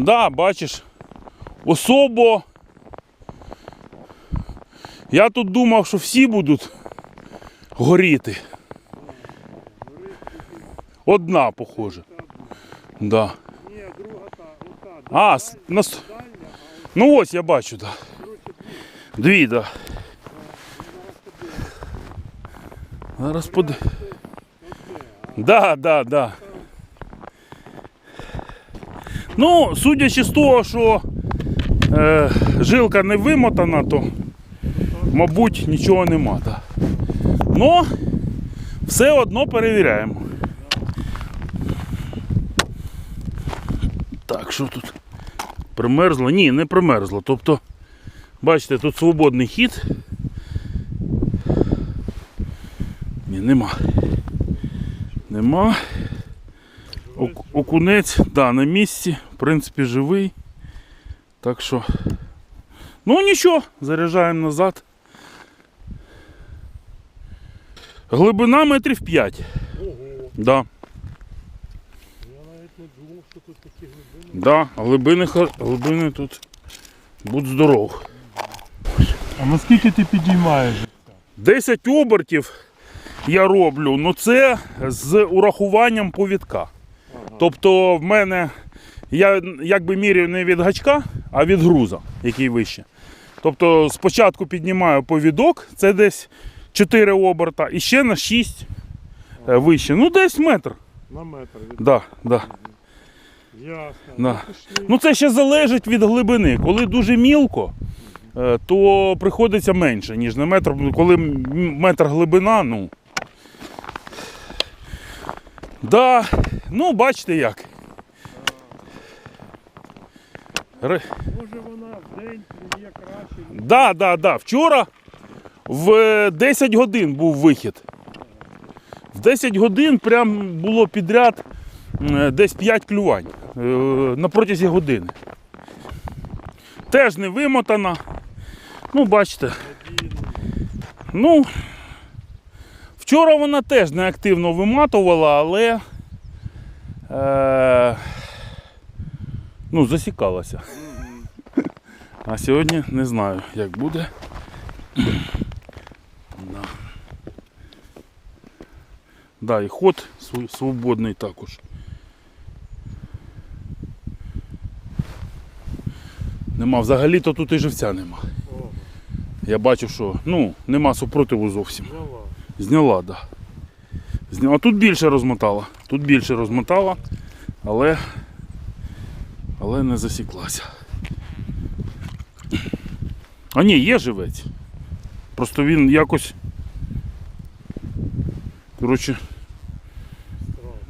Да, бачиш, особо. Я тут думав, що всі будуть горіти. Одна, похоже. Да. Ні, друга та. А, нас... Ну ось я бачу, так. Да. Дві, так. Да. Зараз под... Да, да, да. Ну, судячи з того, що е, жилка не вимотана, то, мабуть, нічого нема. Да. Но все одно перевіряємо. Так, що тут? Примерзло? Ні, не примерзло. Тобто, бачите, тут свободний хід. Ні, нема. Нема. Оку- Окунець, да, на місці, принципі, живий. Так що. Ну нічого, заряджаємо назад. Глибина метрів 5. Ого, Да, я навіть не думав, що тут такі глибини. да, глибини, глибини тут будь здоров. А наскільки ти підіймаєш? 10 обертів я роблю, ну це з урахуванням повідка. Тобто в мене я якби міряю не від гачка, а від груза, який вище. Тобто спочатку піднімаю повідок, це десь 4 оберта, і ще на 6 е, вище. Ну, десь метр. На метр від Да, да. ясно. Да. Ну. Ну це ще залежить від глибини. Коли дуже мілко, е, то приходиться менше, ніж на метр. Коли метр глибина, ну. Да, ну бачите як. Може вона в день є краще. Да, да, да. Вчора в е, 10 годин був вихід. В 10 годин прям було підряд е, десь 5 клювань е, на протязі години. Теж не вимотана. Ну, бачите. Ну, вчора вона теж не активно виматувала, але е, ну, засікалася. А сьогодні не знаю, як буде. Да. Да, і ход св- свободний також. Нема, взагалі-то тут і живця нема. Я бачу, що ну, нема супротиву зовсім. Зняла, так. Да. Зняла. Тут більше розмотала. Тут більше розмотала, але, але не засіклася. А ні, є живець. Просто він якось. Коротше,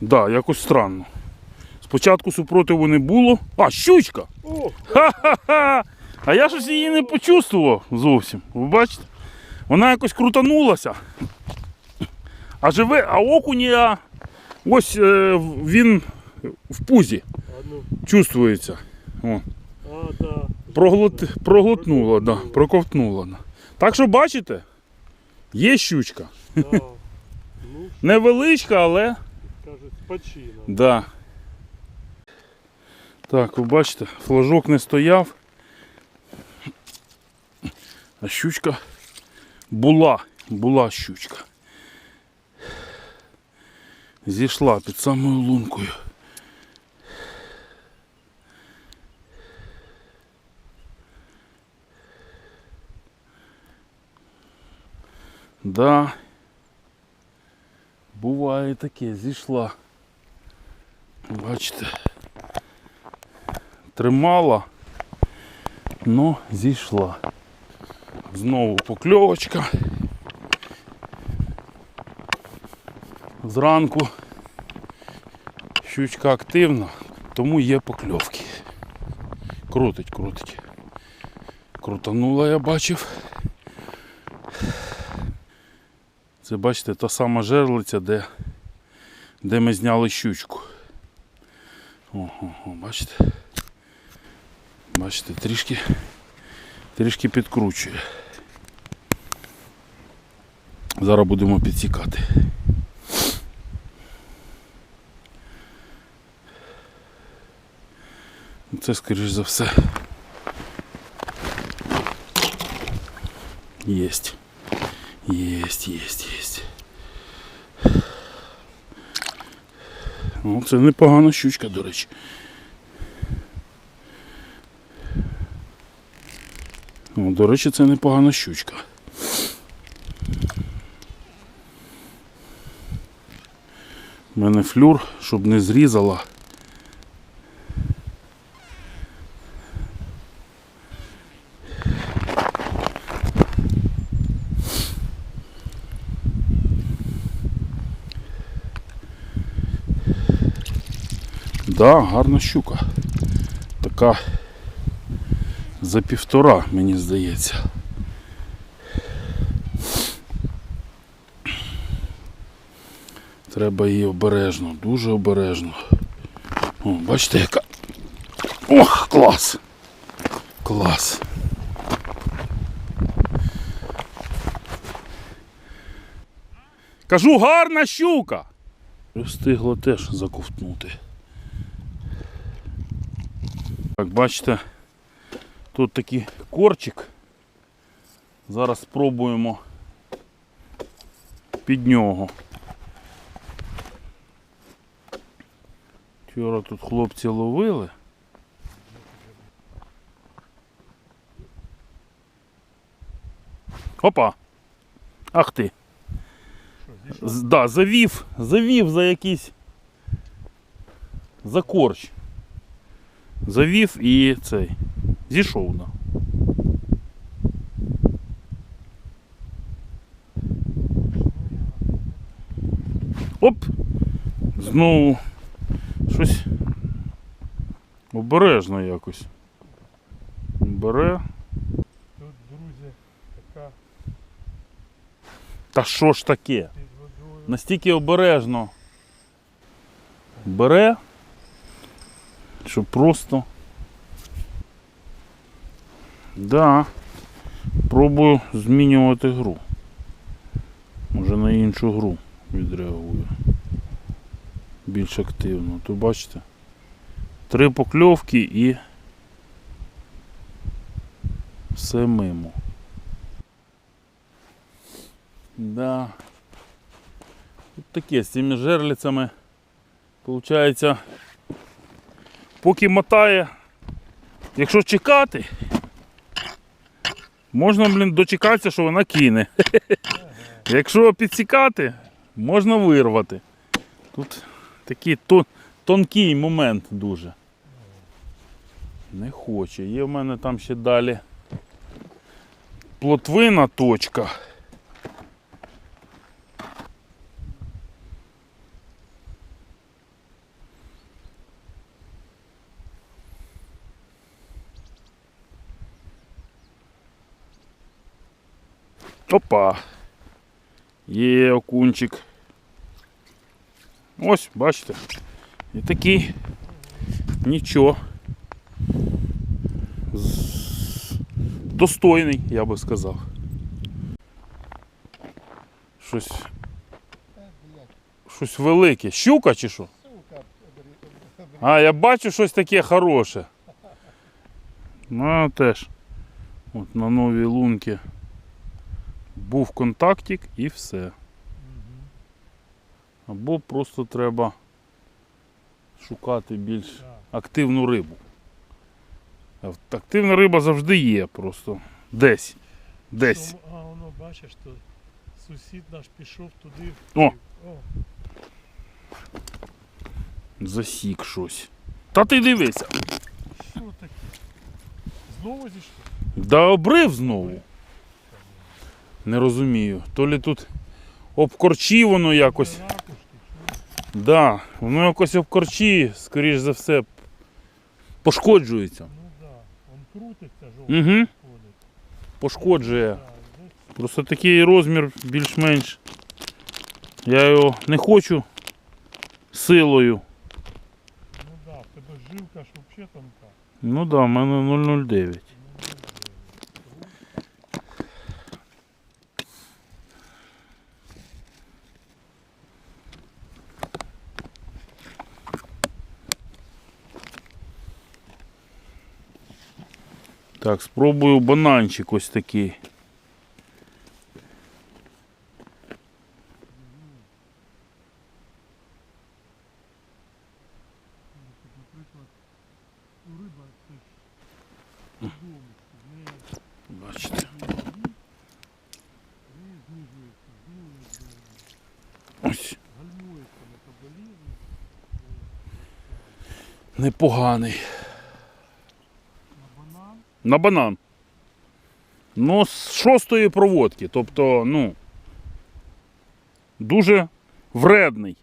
да, якось странно. Спочатку супротиву не було. А, щучка! Ха-ха-ха! А я щось її не почувствував зовсім. Ви бачите? Вона якось крутанулася. А живе, а окуня ось е, він в пузі чувствується. О, а, да. проглот, проглотнула, да, проковтнула. да. Так що бачите, є щучка. Да. Ну, Невеличка, але. Да. Так, ви бачите, флажок не стояв. А щучка була, була щучка. Зійшла під самою лункою. Да. Буває таке, зійшла. Бачите. Тримала, но зійшла. Знову покльовочка. Зранку щучка активна, тому є покльовки. Крутить, крутить. Крутанула, я бачив. Це бачите, та сама жерлиця, де, де ми зняли щучку. Ого, бачите? Бачите, трішки, трішки підкручує. Зараз будемо підсікати. Це скоріш за все. Єсть. Єсть, єсть, єсть. Ну, це непогана щучка, до речі. Ну, до речі, це непогана щучка. У мене флюр, щоб не зрізала. Да, гарна щука. Така за півтора, мені здається. Треба її обережно, дуже обережно. О, бачите, яка. Ох, клас! Клас! Кажу, гарна щука! Встигло теж заковтнути. Так, бачите, тут такий корчик. Зараз спробуємо під нього. Вчора тут хлопці ловили. Опа! Ах ти! Що. Да, завів, завів за якийсь за корч. Завів і цей. Зійшов, да. Оп! Знову щось обережно якось. Бере. Тут, друзі, така Та що ж таке? Настільки обережно бере, що просто. Да. Пробую змінювати гру. Може на іншу гру відреагую. Більш активно. То бачите? Три покльовки і все мимо. Да. Тут таке з цими жерлицями. Получається, поки мотає, якщо чекати, можна, блін, дочекатися, що вона кине. Якщо підсікати, можна вирвати. Тут такий тон, тонкий момент дуже. Не хоче. Є в мене там ще далі плотвина точка. Опа. Є окунчик. Ось, бачите. І такий нічого. Достойний, я би сказав. Щось. Щось велике. Щука чи що? А, я бачу щось таке хороше. Ну, теж. От на новій лунці був контактик і все. Або просто треба шукати більш активну рибу. Активна риба завжди є просто. Десь. Десь. А воно бачиш, то сусід наш пішов туди. О! О, Засік щось. Та ти дивися. що таке? Знову зійшло? Да обрив знову. Не розумію. То лі тут обкорчі воно якось. Да, воно якось обкорчі, скоріш за все, пошкоджується. Ну так, да. он крутиться жовтий Угу. Пошкоджує. Просто такий розмір більш-менш. Я його не хочу силою. Ну так, да, в тебе жилка ж взагалі тонка. Ну так, да, в мене 009. Так, спробую бананчик ось такий. Наприклад, у риба це ж відомо, в неї Бачите. неї знижується, ну, якби, Ось. гальмується метаболізм. Непоганий. На банан На банан. Ну, з шостої проводки. Тобто, ну. Дуже вредний.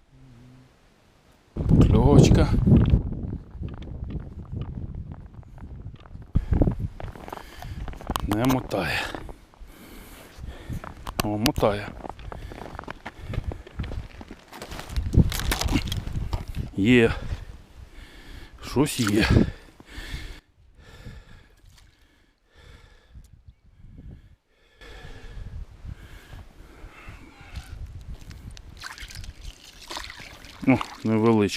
Покльовочка. Не мотає. О, мотає. Є. Щось є.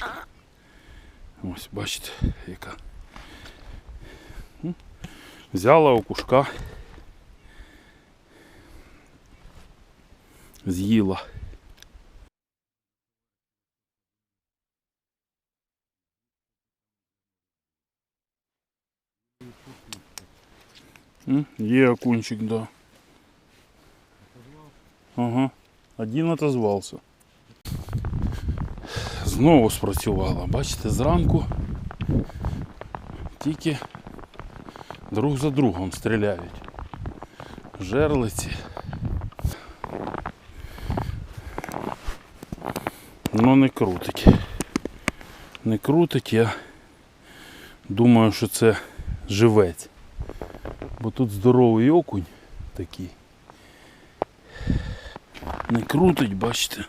Невеличка. Ось, бачите, яка. Взяла окушка. З'їла. Є окунчик, да. Ага. Один отозвався. Знову спрацювала. Бачите, зранку тільки друг за другом стріляють. Жерлиці. Ну не крутить. Не крутить, я думаю, що це живець. Бо тут здоровий окунь такий. Не крутить, бачите.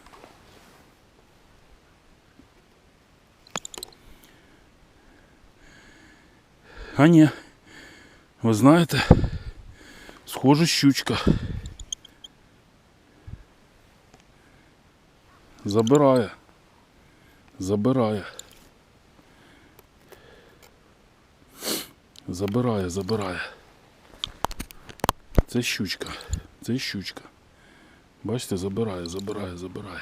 А ні. Ви знаєте, схоже щучка. Забирає. Забирає. Забирає, забирає. Це щучка. Це щучка. Бачите, забирає, забирає, забирає.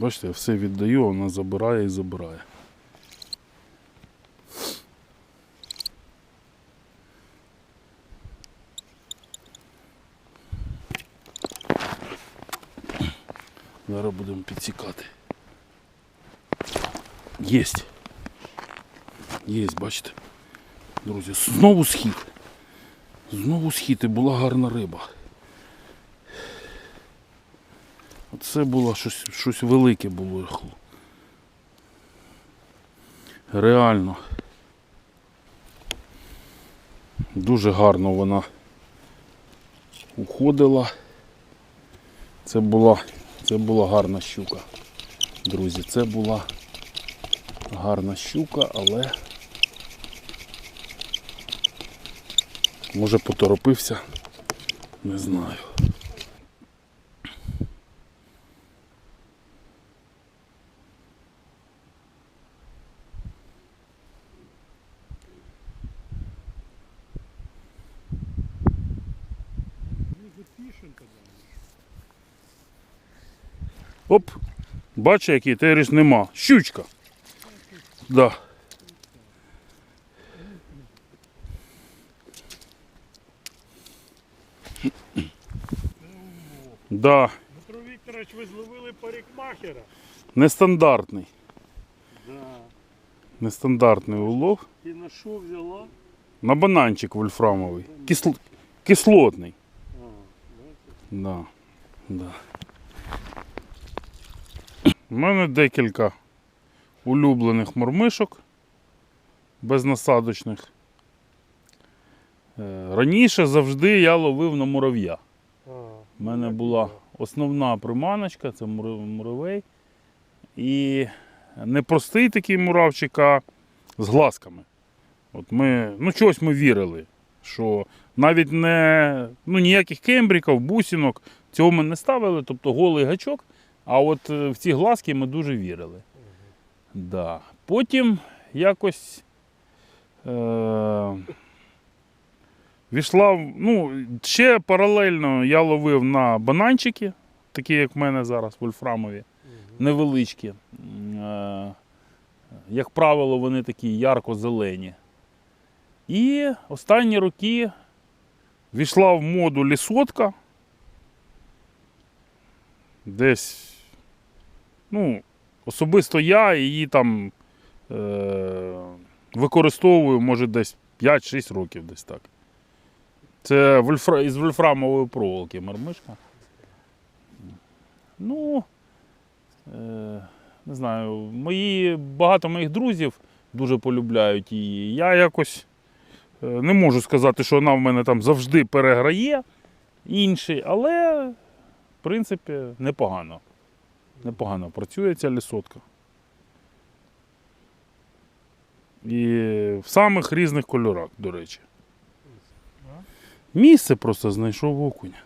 Бачите, я все віддаю, вона забирає і забирає. Зараз будемо підсікати. Єсть. Єсть, бачите. Друзі, знову схід. Знову схід і була гарна риба. Оце було щось, щось велике було. Реально. Дуже гарно вона уходила. Це була, це була гарна щука. Друзі, це була гарна щука, але може поторопився, не знаю. Ну. Оп! Бачиш, який теріс нема. Щучка. Да. Да, Дмитро Вікторович, ви зловили парикмахера. нестандартний. Да. Нестандартний улов. І на що взяла? На бананчик вольфрамовий. Кисл... Кислотний. Да. Да. У мене декілька улюблених мормишок безнасадочних. Е, Раніше завжди я ловив на мурав'я. У мене була основна приманочка, це муравей. І не простий такий муравчик, а з глазками. От ми, ну чогось ми вірили. Що навіть не ну, ніяких кембриків, бусинок, цього ми не ставили, тобто голий гачок. А от е, в ці глазки ми дуже вірили. Да. Потім якось е- війшла, ну, ще паралельно я ловив на бананчики, такі як в мене зараз, вольфрамові, невеличкі. Е- як правило, вони такі ярко-зелені. І останні роки війшла в моду лісотка. Десь, ну, особисто я її там е- використовую, може, десь 5-6 років десь так. Це вольфра... із вольфрамової проволоки мармишка. Ну, е... не знаю, мої, багато моїх друзів дуже полюбляють її. Я якось не можу сказати, що вона в мене там завжди переграє інший, але в принципі непогано. Непогано працює ця лісотка. І в самих різних кольорах, до речі. Місце просто знайшов окуня.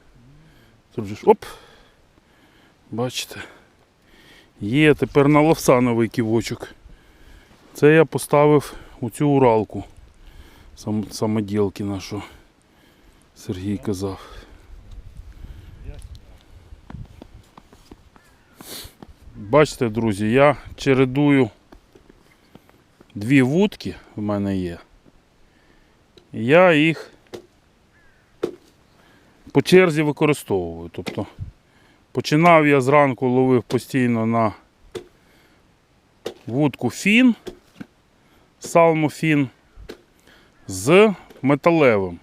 Тут оп. Бачите. Є тепер на лавсановий ківочок. Це я поставив у цю уралку. Сам, самоділки нашу. Сергій казав. Бачите, друзі, я чередую дві вудки в мене є. Я їх по черзі використовую. Тобто починав я зранку ловив постійно на вудку фін, салмофін з металевим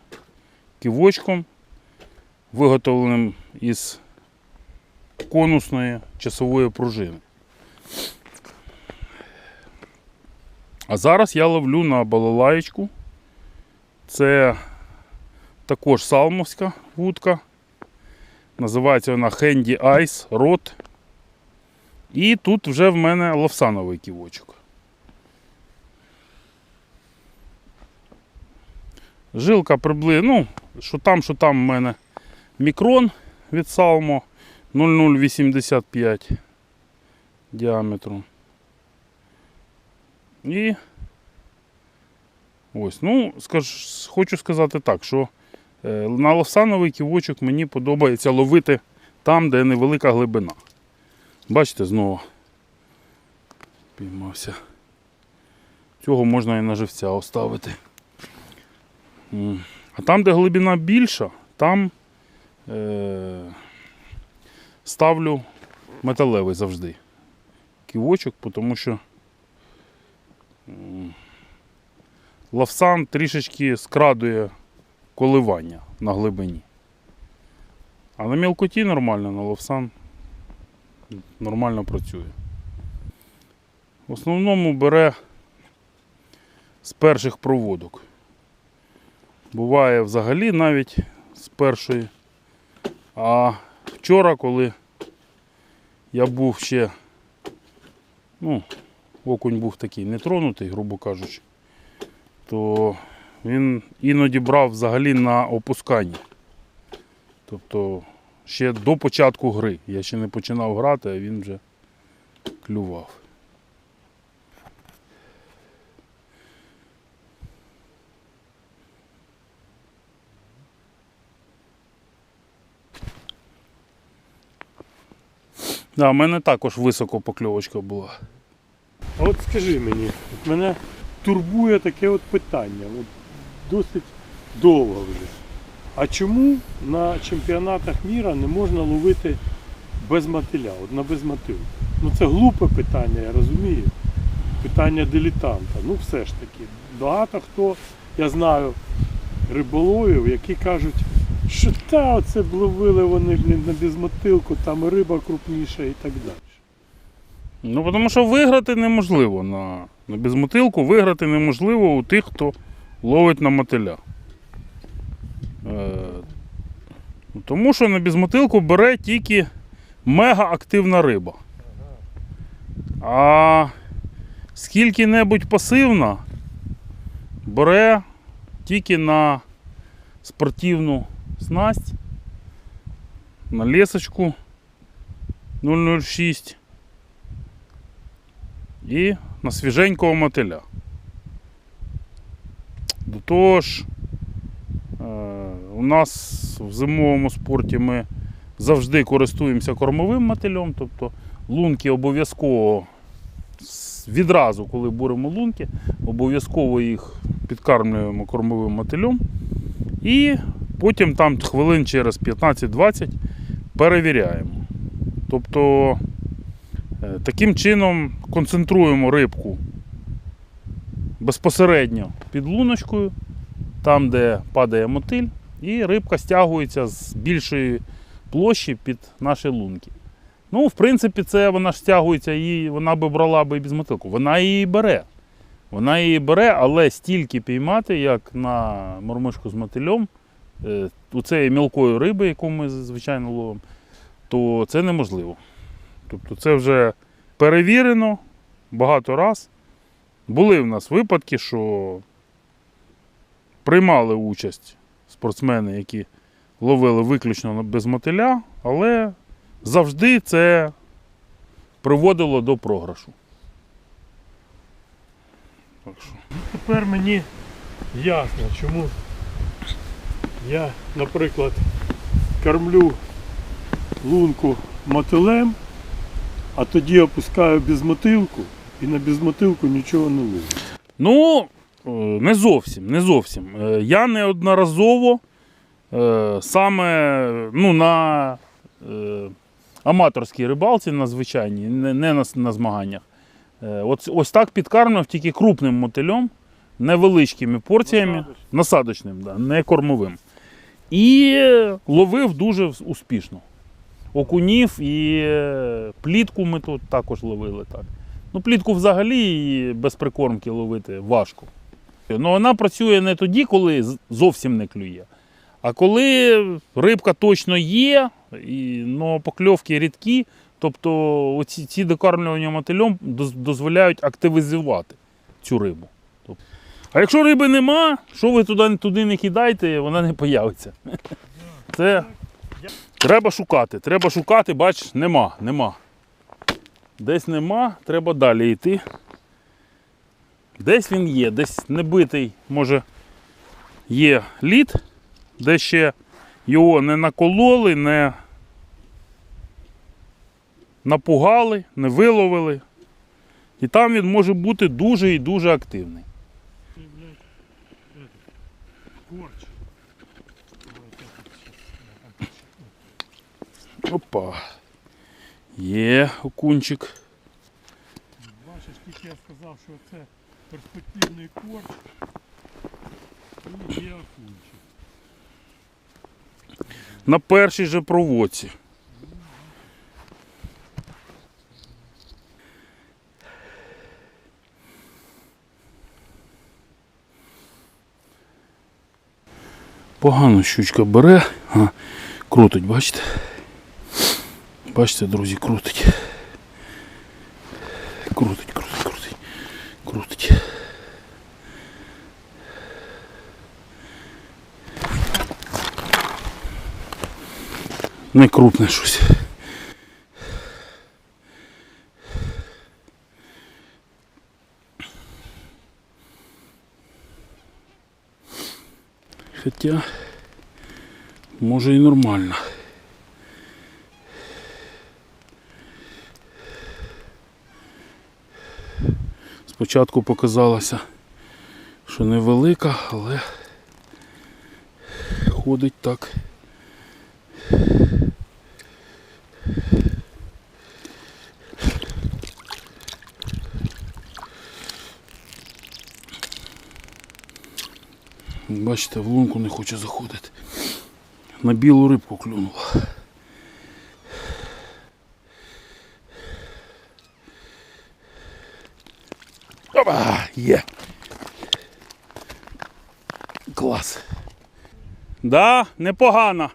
ківочком, виготовленим із конусної часової пружини. А зараз я ловлю на балалаєчку. Це також салмовська вудка. Називається вона Handy Ice Rod. І тут вже в мене лавсановий ківочок. Жилка приблизно, ну, що там, що там в мене мікрон від Salmo 0085 діаметру. І ось, ну, скаж, хочу сказати так, що е, на лосановий ківочок мені подобається ловити там, де невелика глибина. Бачите, знову піймався. Цього можна і на живця оставити. А там, де глибина більша, там е- ставлю металевий завжди. Ківочок, тому що лавсан трішечки скрадує коливання на глибині. А на мілкоті нормально, на лавсан нормально працює. В основному бере з перших проводок. Буває взагалі навіть з першої. А вчора, коли я був ще, ну, окунь був такий нетронутий, грубо кажучи, то він іноді брав взагалі на опусканні. Тобто ще до початку гри. Я ще не починав грати, а він вже клював. Да, в мене також високо покльовочка була. А от скажи мені, от мене турбує таке от питання, от досить довго вже. А чому на чемпіонатах міра не можна ловити без мотиля, от на без мотилку? Ну це глупе питання, я розумію. Питання дилетанта. Ну все ж таки. Багато хто, я знаю, риболовів, які кажуть, що та оце б ловили вони на безмотилку, там риба крупніша і так далі. Ну, тому що виграти неможливо на, на безмотилку, виграти неможливо у тих, хто ловить на мотиля. Е, тому що на безмотилку бере тільки мегаактивна риба. А скільки-небудь пасивна бере тільки на спортивну снасть на лесочку 006 і на свіженького мотиля. До того ж, е, у нас в зимовому спорті ми завжди користуємося кормовим мотилем, тобто лунки обов'язково відразу, коли буримо лунки, обов'язково їх підкармлюємо кормовим мотилем. І потім там хвилин через 15-20 перевіряємо. Тобто е, таким чином концентруємо рибку безпосередньо під луночкою, там, де падає мотиль, і рибка стягується з більшої площі під наші лунки. Ну, в принципі, це вона ж стягується, і вона би брала би і без мотилку. Вона її бере. Вона її бере, але стільки піймати, як на мормишку з мотильом, у цієї мілкої риби, яку ми звичайно ловимо, то це неможливо. Тобто це вже перевірено багато раз. Були в нас випадки, що приймали участь спортсмени, які ловили виключно без мотиля, але завжди це приводило до програшу. Так що. Тепер мені ясно, чому я, наприклад, кормлю лунку мотилем, а тоді опускаю безмотилку і на безмотилку нічого не ловлю. Ну, е, не зовсім, не зовсім. Е, Я неодноразово е, саме ну, на аматорській рибалці, на звичайній, не, на, на змаганнях. От, ось так підкармлював тільки крупним мотилем, невеличкими порціями, Насадочним. насадочним, да, не кормовим. І ловив дуже успішно. Окунів і е, плітку ми тут також ловили так. Ну, плітку взагалі без прикормки ловити важко. Ну, вона працює не тоді, коли зовсім не клює. А коли рибка точно є, і, но покльовки рідкі, тобто оці, ці докармлювання мотильом дозволяють активізувати цю рибу. А якщо риби нема, що ви туди, туди не кидайте, вона не появиться. Це треба шукати. Треба шукати, бач, нема, нема. Десь нема, треба далі йти. Десь він є, десь небитий, може, є лід, де ще його не накололи, не напугали, не виловили. І там він може бути дуже і дуже активний. Це, блядь, этот, корч. Опа. Є окунчик. Бачиш, тільки я сказав, що це перспективний корч і є окунчик. На першій же проводці. Погано щучка бере, а, крутить, бачите? Бачите, друзі, крутить. Крутить, крутить, крутить, крутить. Не крупне щось. Хоча, може і нормально. Спочатку показалося, що невелика, але ходить так. Бачите, в лунку не хоче заходити. На білу рибку клюнула. Опа, є. Клас. Да, непогано.